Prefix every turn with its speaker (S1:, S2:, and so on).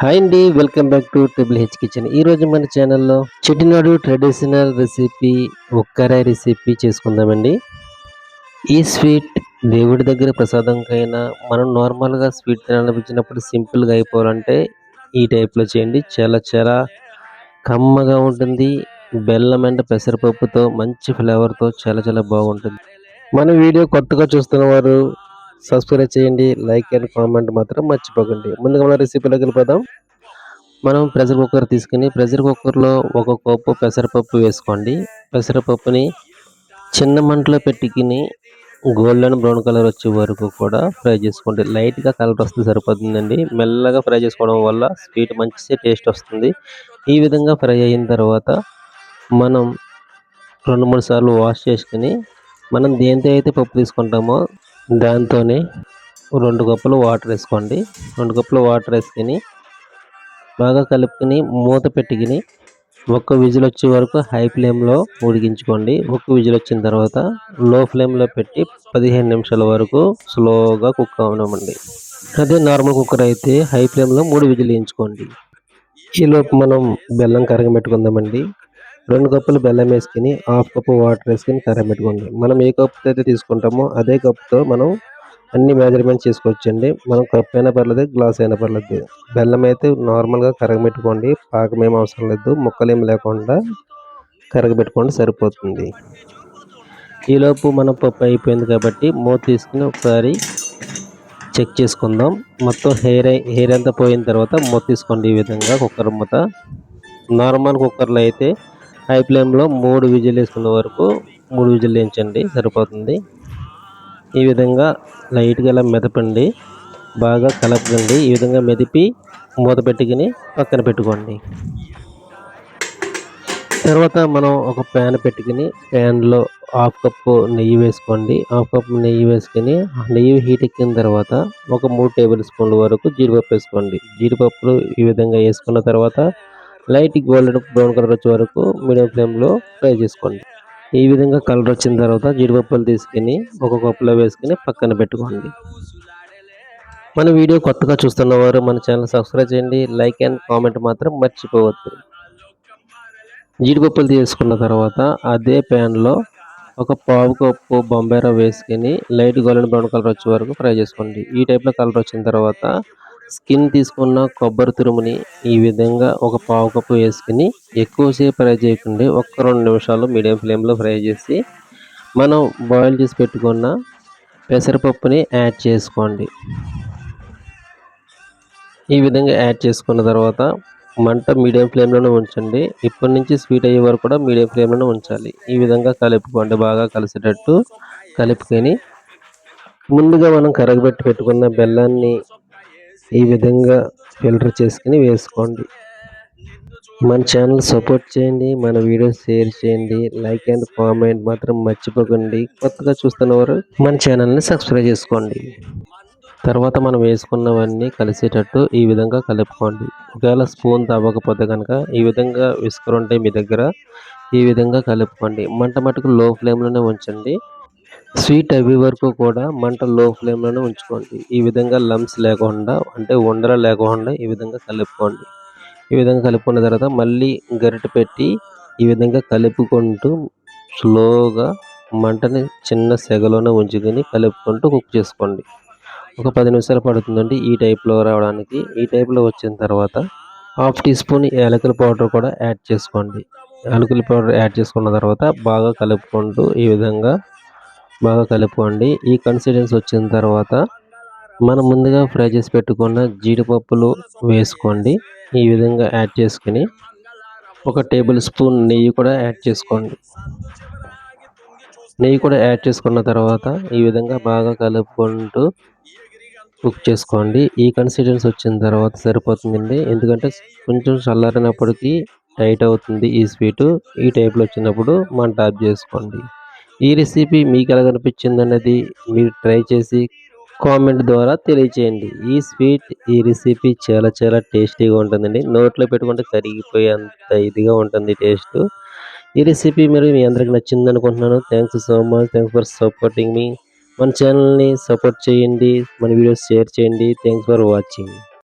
S1: Hi అండి welcome back to triple H kitchen. ఈ రోజు మన ఛానల్లో చెట్టినాడు ట్రెడిషనల్ రెసిపీ ఒక్కరాయి రెసిపీ చేసుకుందామండి. ఈ స్వీట్ దేవుడి దగ్గర ప్రసాదంకైనా మనం నార్మల్గా స్వీట్ తినాలనిపించినప్పుడు సింపుల్గా అయిపోవాలంటే ఈ టైప్లో చేయండి. చాలా చాలా కమ్మగా ఉంటుంది. బెల్లం అండ్ పెసరపప్పుతో మంచి ఫ్లేవర్తో చాలా చాలా బాగుంటుంది. మన వీడియో కొత్తగా చూస్తున్న వారు సబ్స్క్రైబ్ చేయండి లైక్ అండ్ కామెంట్ మాత్రం మర్చిపోకండి. ముందుగా మన రెసిపీలోకి వెళ్ళిపోదాం. మనం ప్రెషర్ కుక్కర్ తీసుకుని ప్రెషర్ కుక్కర్లో ఒక కప్పు పెసరపప్పు వేసుకోండి. పెసరపప్పుని చిన్న మంటలో పెట్టుకుని గోల్డెన్ బ్రౌన్ కలర్ వచ్చే వరకు కూడా ఫ్రై చేసుకోండి. లైట్గా కలర్ వస్తే సరిపోతుందండి. మెల్లగా ఫ్రై చేసుకోవడం వల్ల స్వీట్ మంచి టేస్ట్ వస్తుంది. ఈ విధంగా ఫ్రై అయిన తర్వాత మనం రెండు మూడు సార్లు వాష్ చేసుకుని మనం దేంతో అయితే పప్పు తీసుకుంటామో దాంతోనే రెండు కప్పులు వాటర్ వేసుకోండి. రెండు కప్పులు వాటర్ వేసుకొని బాగా కలుపుకొని మూత పెట్టుకుని ఒక్క విజిల్ వచ్చే వరకు హై ఫ్లేమ్లో ఉడికించుకోండి. ఒక్క విజిల్ వచ్చిన తర్వాత లో ఫ్లేమ్లో పెట్టి పదిహేను నిమిషాల వరకు స్లోగా కుక్ అవనమండి అదే నార్మల్ కుక్కర్ అయితే హై ఫ్లేమ్లో మూడు విజిల్ వేయించుకోండి. ఈలోపు మనం బెల్లం కరగబెట్టుకుందామండి. రెండు కప్పులు బెల్లం వేసుకుని హాఫ్ కప్పు వాటర్ వేసుకుని కరగబెట్టుకోండి మనం ఏ కప్పుతో అయితే తీసుకుంటామో అదే కప్తో మనం అన్ని మెజర్మెంట్ చేసుకోవచ్చండి. మనం కప్ అయినా పర్లేదు గ్లాస్ అయినా పర్లేదు. బెల్లం అయితే నార్మల్గా కరగబెట్టుకోండి పాకం ఏం అవసరం లేదు. ముక్కలు ఏం లేకుండా కరగబెట్టుకోండి సరిపోతుంది. ఈలోపు మన పప్పు అయిపోయింది కాబట్టి మూత తీసుకుని ఒకసారి చెక్ చేసుకుందాం. మొత్తం హెయిర్ హెయిర్ అంతా పోయిన తర్వాత మూత తీసుకోండి ఈ విధంగా కుక్కర్ మూత. నార్మల్ కుక్కర్లో అయితే హై ఫ్లేమ్లో మూడు విజిల్ వేసుకున్న వరకు మూడు విజిల్ వేయించండి సరిపోతుంది. ఈ విధంగా లైట్గా ఇలా మెదపండి బాగా కలపండి ఈ విధంగా మెదిపి మూత పెట్టుకుని పక్కన పెట్టుకోండి. తర్వాత మనం ఒక ప్యాన్ పెట్టుకుని ప్యాన్లో హాఫ్ కప్పు నెయ్యి వేసుకోండి. హాఫ్ కప్పు నెయ్యి వేసుకొని నెయ్యి హీట్ ఎక్కిన తర్వాత ఒక మూడు టేబుల్ స్పూన్ల వరకు జీడిపప్పు వేసుకోండి. జీడిపప్పులు ఈ విధంగా వేసుకున్న తర్వాత లైట్ గోల్డెన్ బ్రౌన్ కలర్ వచ్చే వరకు మీడియం ఫ్లేమ్లో ఫ్రై చేసుకోండి. ఈ విధంగా కలర్ వచ్చిన తర్వాత జీడిపప్పులు తీసుకుని ఒక కప్పులో వేసుకుని పక్కన పెట్టుకోండి. మన వీడియో కొత్తగా చూస్తున్నవారు మన ఛానల్ సబ్స్క్రైబ్ చేయండి. లైక్ అండ్ కామెంట్ మాత్రం మర్చిపోవద్దు. జీడిపప్పులు తీసుకున్న తర్వాత అదే ప్యాన్లో ఒక పావు కప్పు బొంబేర వేసుకుని లైట్ గోల్డెన్ బ్రౌన్ కలర్ వచ్చే వరకు ఫ్రై చేసుకోండి. ఈ టైప్లో కలర్ వచ్చిన తర్వాత స్కిన్ తీసుకున్న కొబ్బరి తురుముని ఈ విధంగా ఒక పావు కప్పు వేసుకుని ఎక్కువసేపు ఫ్రై చేయకుండా ఒక్క రెండు నిమిషాలు మీడియం ఫ్లేమ్లో ఫ్రై చేసి మనం బాయిల్ చేసి పెట్టుకున్న పెసరపప్పుని యాడ్ చేసుకోండి. ఈ విధంగా యాడ్ చేసుకున్న తర్వాత మంట మీడియం ఫ్లేమ్లోనే ఉంచండి. ఇప్పటి నుంచి స్వీట్ అయ్యే వరకు కూడా మీడియం ఫ్లేమ్లోనే ఉంచాలి. ఈ విధంగా కలుపుకోండి. బాగా కలిసేటట్టు కలుపుకొని ముందుగా మనం కరగబెట్టి పెట్టుకున్న బెల్లాన్ని ఈ విధంగా ఫిల్టర్ చేసుకుని వేసుకోండి. మన ఛానల్ సపోర్ట్ చేయండి మన వీడియోస్ షేర్ చేయండి లైక్ అండ్ కామెంట్ మాత్రం మర్చిపోకండి. కొత్తగా చూస్తున్నవారు మన ఛానల్ని సబ్స్క్రైబ్ చేసుకోండి. తర్వాత మనం వేసుకున్నవన్నీ కలిసేటట్టు ఈ విధంగా కలుపుకోండి. ఒకవేళ స్పూన్ తవ్వకపోతే కనుక ఈ విధంగా విస్కర్ ఉంటాయి మీ దగ్గర ఈ విధంగా కలుపుకోండి. మంట మటుకు లో ఫ్లేమ్లోనే ఉంచండి. స్వీట్ అవి వరకు కూడా మంట లో ఫ్లేమ్లోనే ఉంచుకోండి. ఈ విధంగా లమ్స్ లేకుండా అంటే ఉండర లేకుండా ఈ విధంగా కలుపుకోండి. ఈ విధంగా కలుపుకున్న తర్వాత మళ్ళీ గరిటె పెట్టి ఈ విధంగా కలుపుకుంటూ స్లోగా మంటని చిన్న సెగలోనే ఉంచుకొని కలుపుకుంటూ కుక్ చేసుకోండి. ఒక పది నిమిషాలు పడుతుందండి ఈ టైప్లో రావడానికి. ఈ టైప్లో వచ్చిన తర్వాత హాఫ్ టీ స్పూన్ యాలకుల పౌడర్ కూడా యాడ్ చేసుకోండి. యాలకుల పౌడర్ యాడ్ చేసుకున్న తర్వాత బాగా కలుపుకుంటూ ఈ విధంగా బాగా కలుపుకోండి. ఈ కన్సిస్టెన్స్ వచ్చిన తర్వాత మనం ముందుగా ఫ్రై చేసి పెట్టుకున్న జీడిపప్పులు వేసుకోండి. ఈ విధంగా యాడ్ చేసుకుని ఒక టేబుల్ స్పూన్ నెయ్యి కూడా యాడ్ చేసుకోండి. నెయ్యి కూడా యాడ్ చేసుకున్న తర్వాత ఈ విధంగా బాగా కలుపుకుంటూ కుక్ చేసుకోండి. ఈ కన్సిస్టెన్స్ వచ్చిన తర్వాత సరిపోతుందండి. ఎందుకంటే కొంచెం చల్లారినప్పటికీ టైట్ అవుతుంది ఈ స్వీటు. ఈ టైప్లో వచ్చినప్పుడు మనం టాప్ చేసుకోండి. ఈ రెసిపీ మీకు ఎలా కనిపించింది అన్నది మీరు ట్రై చేసి కామెంట్ ద్వారా తెలియచేయండి. ఈ స్వీట్ ఈ రెసిపీ చాలా చాలా టేస్టీగా ఉంటుందండి. నోట్లో పెట్టుకుంటే కరిగిపోయేంత ఇదిగా ఉంటుంది టేస్ట్ ఈ రెసిపీ మీరు మీ అందరికి నచ్చింది అనుకుంటున్నాను. Thanks so much thanks for supporting మీ మన ఛానల్ని సపోర్ట్ చేయండి. మన వీడియోస్ షేర్ చేయండి. Thanks for watching